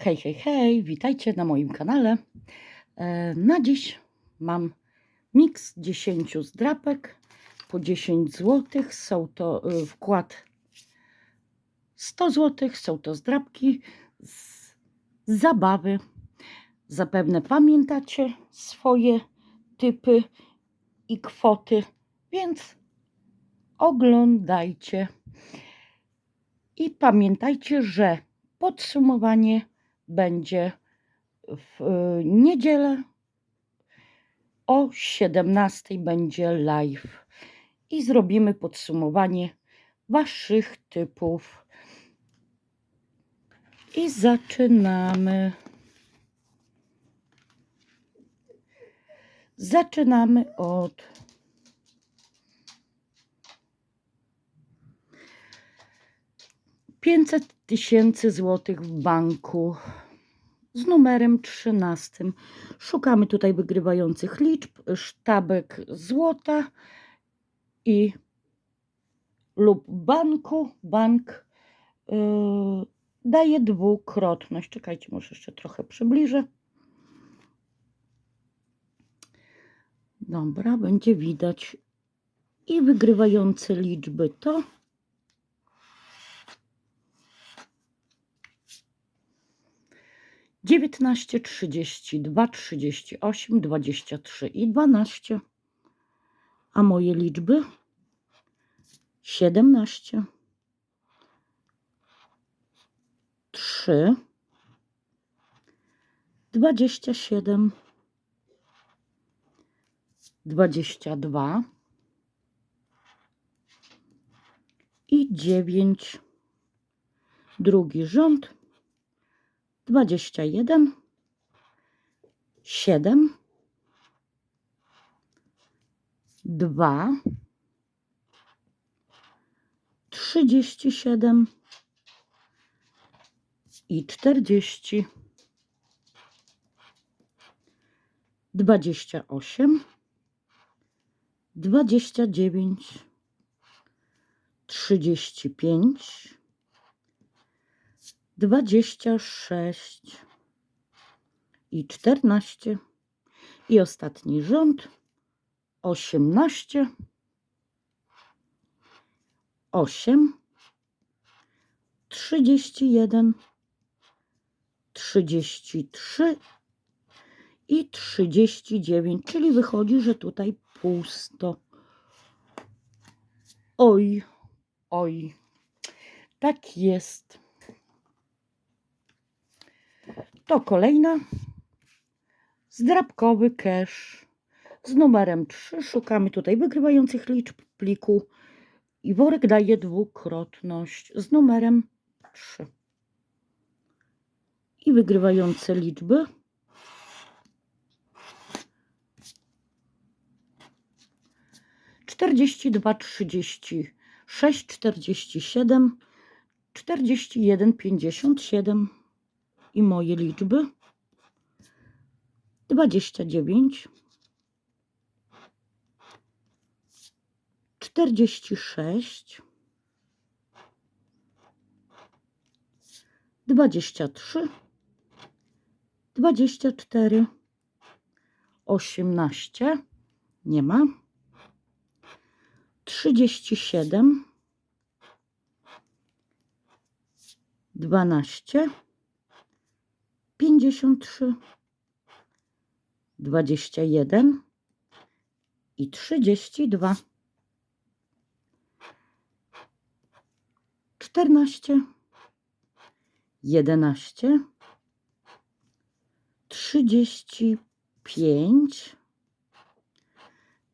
Hej, hej, hej, witajcie na moim kanale. E, Na dziś mam miks 10 zdrapek po 10 zł. Są to y, wkład 100 zł. Są to zdrapki z zabawy. Zapewne pamiętacie swoje typy i kwoty, więc oglądajcie. I pamiętajcie, że podsumowanie będzie w y, niedzielę o 17 będzie live i zrobimy podsumowanie waszych typów. I zaczynamy. Zaczynamy od pięćset tysięcy złotych w banku z numerem 13. Szukamy tutaj wygrywających liczb, sztabek złota i lub banku. Bank yy, daje dwukrotność. Czekajcie, może jeszcze trochę przybliżę. Dobra, będzie widać. I wygrywające liczby to dziewiętnaście, trzydzieści dwa, trzydzieści osiem, dwadzieścia trzy i dwanaście. A moje liczby? siedemnaście, trzy, dwadzieścia siedem, dwadzieścia dwa. I dziewięć. Drugi rząd dwadzieścia jeden, siedem, dwa, trzydzieści siedem i czterdzieści, dwadzieścia osiem, dwadzieścia dziewięć, trzydzieści pięć, dwadzieścia sześć i czternaście i ostatni rząd osiemnaście, osiem, trzydzieści jeden, trzydzieści trzy i trzydzieści dziewięć, czyli wychodzi, że tutaj pusto. Oj, oj, tak jest. To kolejna zdrabkowy cash z numerem 3. Szukamy tutaj wygrywających liczb pliku i worek daje dwukrotność z numerem 3. I wygrywające liczby czterdzieści dwa, trzydzieści sześć, czterdzieści siedem, czterdzieści jeden, pięćdziesiąt siedem i moje liczby? dwadzieścia dziewięć, czterdzieści sześć, dwadzieścia trzy, dwadzieścia cztery, osiemnaście, nie ma, trzydzieści siedem, dwanaście, pięćdziesiąt trzy, dwadzieścia jeden i trzydzieści dwa. Czternaście, jedenaście, trzydzieści pięć,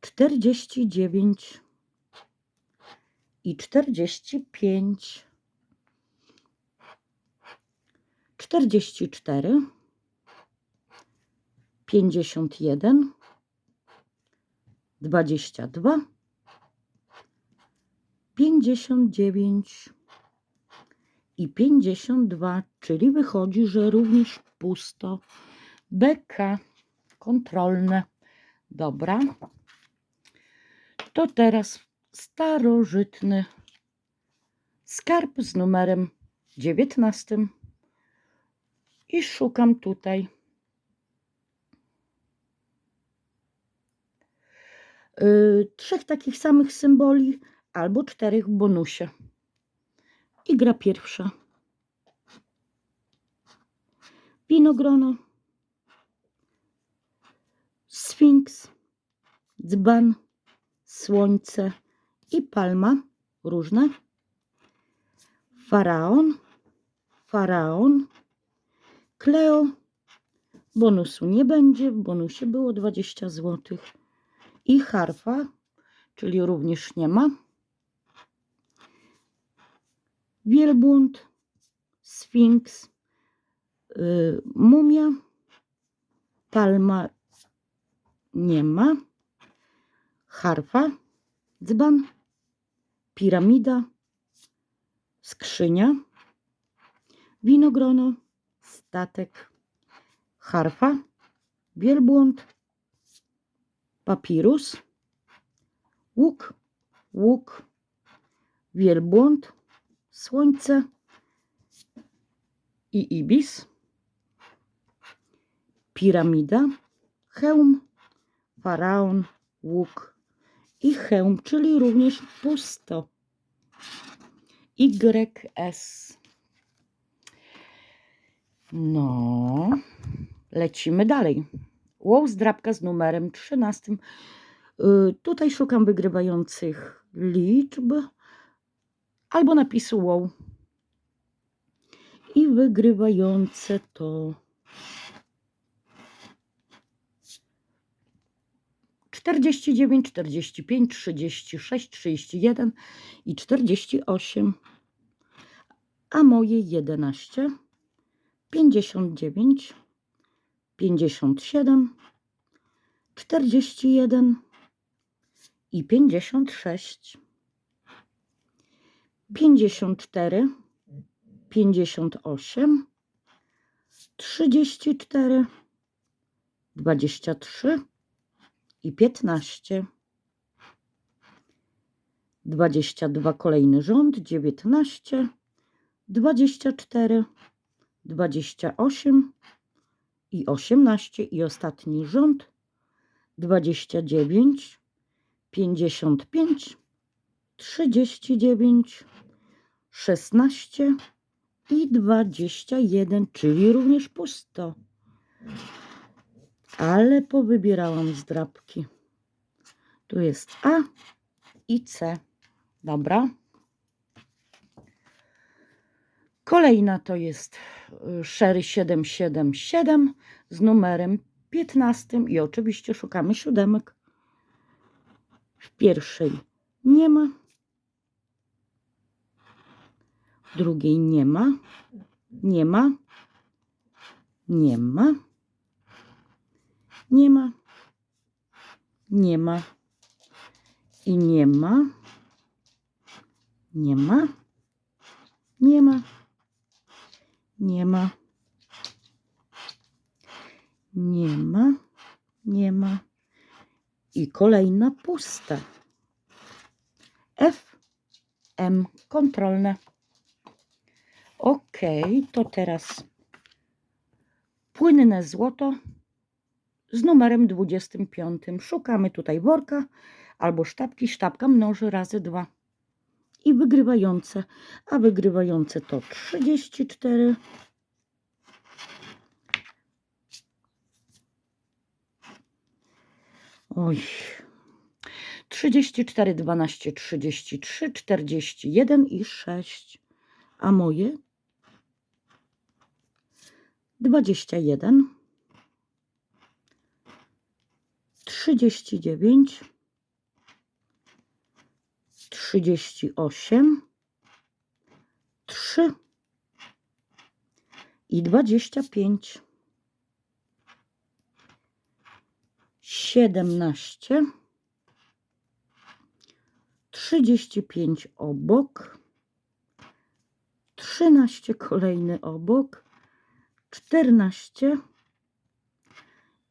czterdzieści dziewięć i czterdzieści pięć. czterdzieści cztery, pięćdziesiąt jeden, dwadzieścia dwa, pięćdziesiąt dziewięć i pięćdziesiąt dwa, czyli wychodzi, że również pusto. BK kontrolne. Dobra. To teraz starożytny skarb z numerem dziewiętnastym. I szukam tutaj. Yy, trzech takich samych symboli albo czterech w bonusie. I gra pierwsza. Winogrono. Sfinks. Dzban. Słońce. I palma. Różne. Faraon. Faraon. Kleo. Bonusu nie będzie. W bonusie było 20 zł. I harfa, czyli również nie ma. Wielbłąd, Sfinks, y, mumia, palma nie ma, harfa, dzban, piramida, skrzynia, winogrono, statek, harfa, wielbłąd, papirus, łuk, łuk, wielbłąd, słońce i ibis, piramida, hełm, faraon, łuk i hełm, czyli również pusto. YS. No, lecimy dalej. Wow, zdrabka z numerem 13. Y, Tutaj szukam wygrywających liczb albo napisu wow. I wygrywające to 49, 45, 36, 31 i 48. A moje 11, 59, 57, 41 i 56. 54, 58, 34, 23 i 15. 22 kolejny rząd, 19, 24, 28 i 18 i ostatni rząd 29, 55, 39, 16 i 21, czyli również pusto. Ale powybierałam zdrabki. Tu jest A i C. Dobra. Kolejna to jest y, Sherry 777 z numerem 15 i oczywiście szukamy siódemek. W pierwszej nie ma. W drugiej nie ma. Nie ma. Nie ma. Nie ma. Nie ma. I nie ma. Nie ma. Nie ma. Nie ma. Nie ma. Nie ma. I kolejna pusta. F. M. Kontrolne. Ok, to teraz płynne złoto z numerem 25. Szukamy tutaj worka albo sztabki. Sztabka mnoży razy dwa. I wygrywające. A wygrywające to 34. Oj. 34, 12, 33, 41 i 6. A moje? 21, 39, 38, 3 i 25, 17, 35 obok, 13 kolejny obok, 14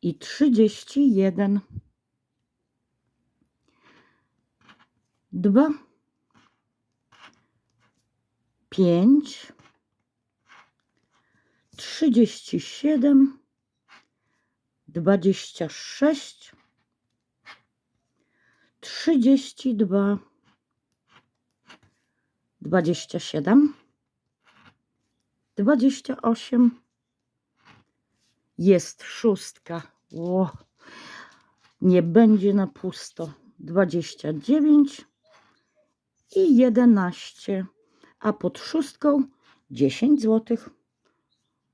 i 31. 2, 5, trzydzieści siedem, dwadzieścia sześć, trzydzieści dwa, dwadzieścia siedem, dwadzieścia osiem, jest szóstka. Nie będzie na pusto. Dwadzieścia dziewięć i jedenaście, a pod szóstką 10 złotych.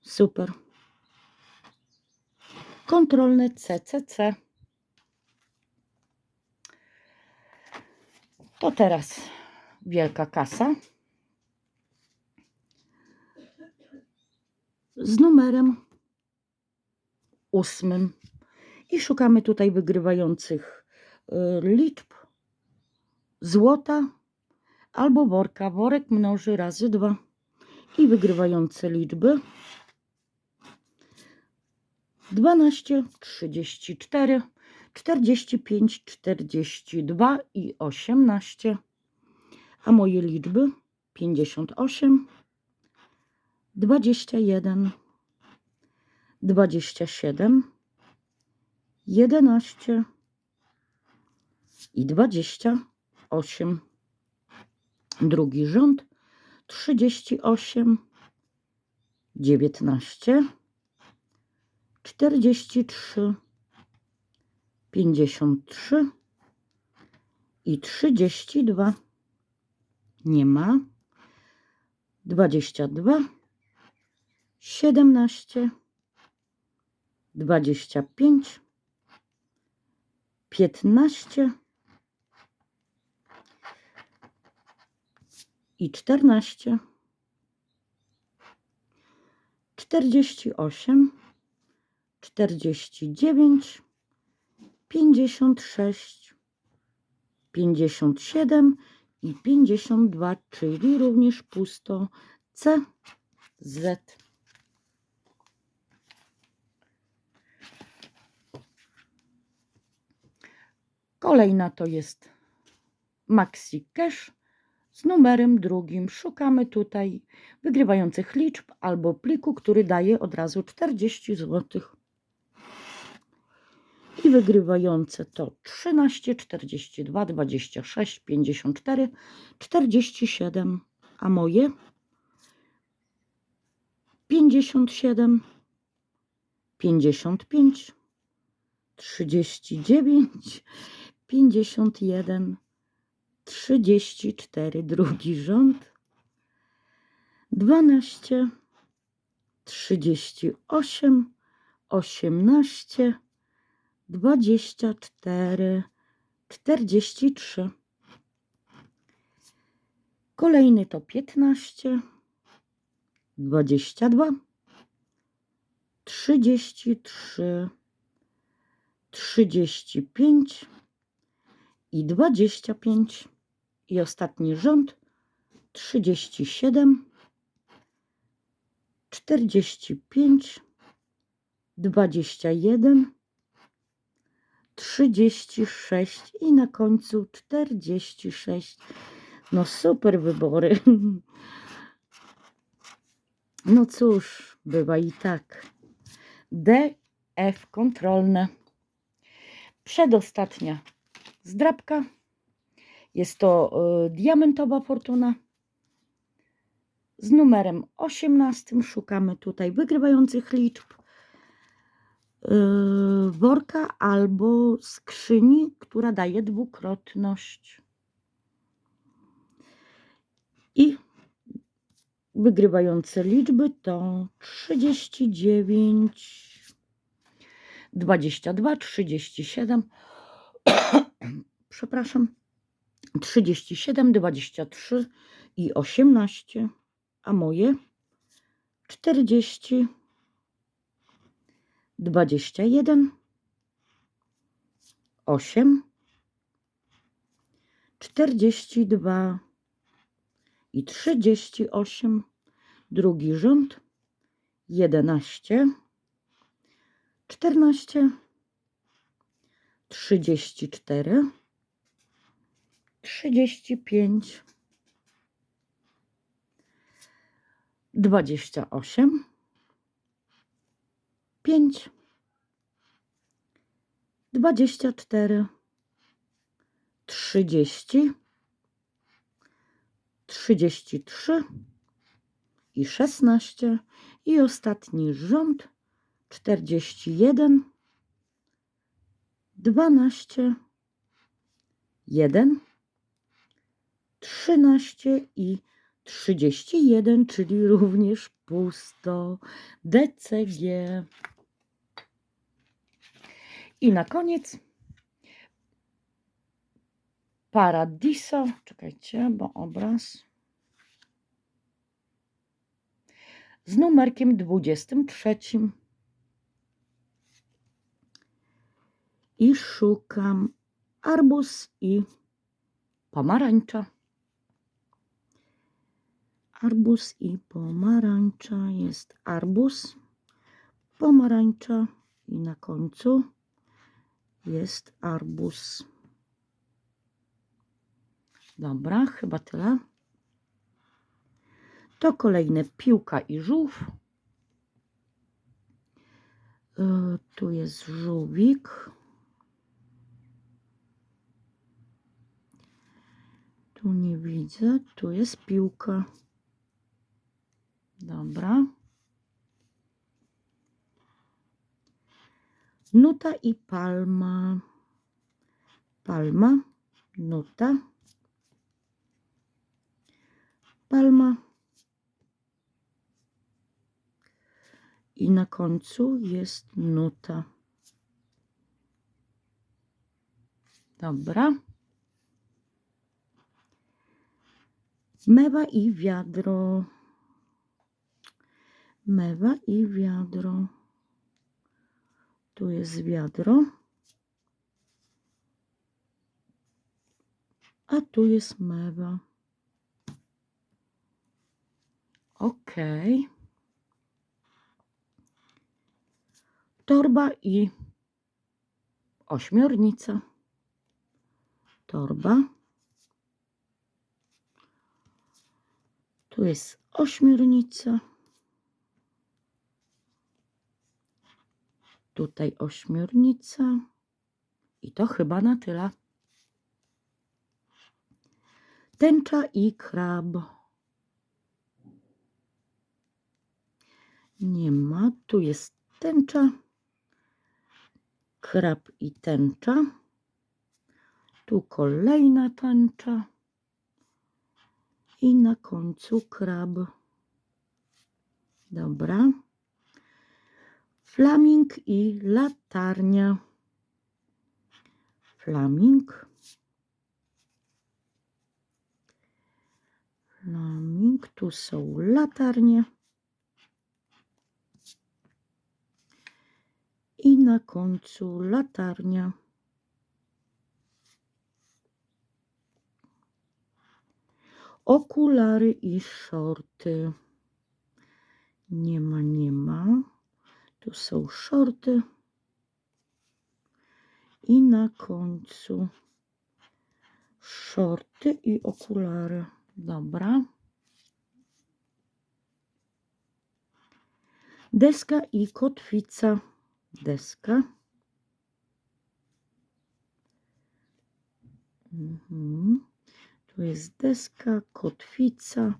Super. Kontrolne CCC. To teraz wielka kasa z numerem ósmym i szukamy tutaj wygrywających y, liczb złota albo worka. Worek mnoży razy dwa i wygrywające liczby 12, 34, 45, 42 i 18, a moje liczby 58, 21, 27, 11 i 28. Drugi rząd 38, 19, 43, 53 i 32. Nie ma. 22, 17, 25, 15 i 14, 48, 49, 56, 57 i 52, czyli również pusto C, Z. Kolejna to jest Maxi Cash z numerem drugim. Szukamy tutaj wygrywających liczb albo pliku, który daje od razu 40 zł. I wygrywające to 13, 42, 26, 54, 47, a moje 57, 55, 39, 51, 34, drugi rząd, 12, 38, 18, 24, 43. Kolejny to 15, 22, 33, 35 i 25 i ostatni rząd 37 45 21 36 i na końcu 46 no super wybory. No cóż bywa i tak. D F kontrolne. Przedostatnia zdrabka. Jest to y, diamentowa fortuna. Z numerem 18 szukamy tutaj wygrywających liczb y, worka albo skrzyni, która daje dwukrotność. I wygrywające liczby to 39, 22, 37, przepraszam, 37, 23 i 18, a moje 40, 21, 8, 42 i 38, drugi rząd 11, 14, 34, 35, 28, pięć, dwadzieścia cztery, trzydzieści, trzydzieści trzy. i szesnaście. I ostatni rząd czterdzieści jeden, dwanaście, jeden, trzynaście i trzydzieści jeden, czyli również pusto. DCG. I na koniec Paradiso. Czekajcie, bo obraz. Z numerkiem 23. I szukam arbuz i pomarańcza. Arbuz i pomarańcza jest arbuz, pomarańcza i na końcu jest arbuz. Dobra, chyba tyle. To kolejne piłka i żółw. E, Tu jest żółwik. Tu nie widzę. Tu jest piłka. Dobra. Nuta i palma. Palma, nuta. Palma. I na końcu jest nuta. Dobra. Mewa i wiadro. Mewa i wiadro. Tu jest wiadro. A tu jest mewa. Ok. Torba i ośmiornica. Torba. Tu jest ośmiornica. Tutaj ośmiornica. I to chyba na tyle. Tęcza i krab. Nie ma. Tu jest tęcza. Krab i tęcza. Tu kolejna tęcza. I na końcu krab. Dobra. Flaming i latarnia. Flaming. Flaming. Tu są latarnie. I na końcu latarnia. Okulary i shorty. Nie ma, nie ma. Tu są shorty. I na końcu shorty i okulary. Dobra. Deska i kotwica. Deska. Mhm. Tu jest deska, kotwica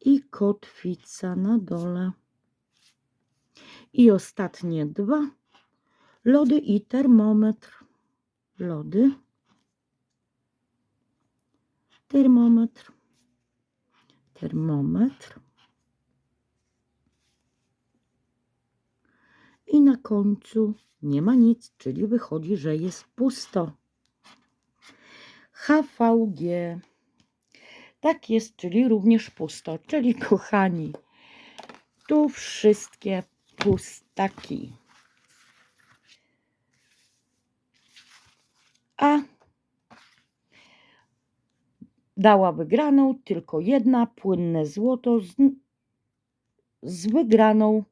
i kotwica na dole. I ostatnie dwa. Lody i termometr. Lody. Termometr. Termometr. I na końcu nie ma nic, czyli wychodzi, że jest pusto. HVG. Tak jest, czyli również pusto. Czyli kochani, tu wszystkie pustaki. A dała wygraną tylko jedna płynne złoto z, z wygraną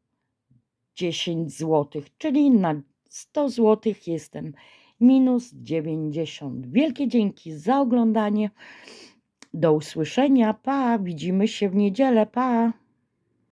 10 zł, czyli na 100 zł jestem minus 90. Wielkie dzięki za oglądanie. Do usłyszenia. Pa. Widzimy się w niedzielę. Pa.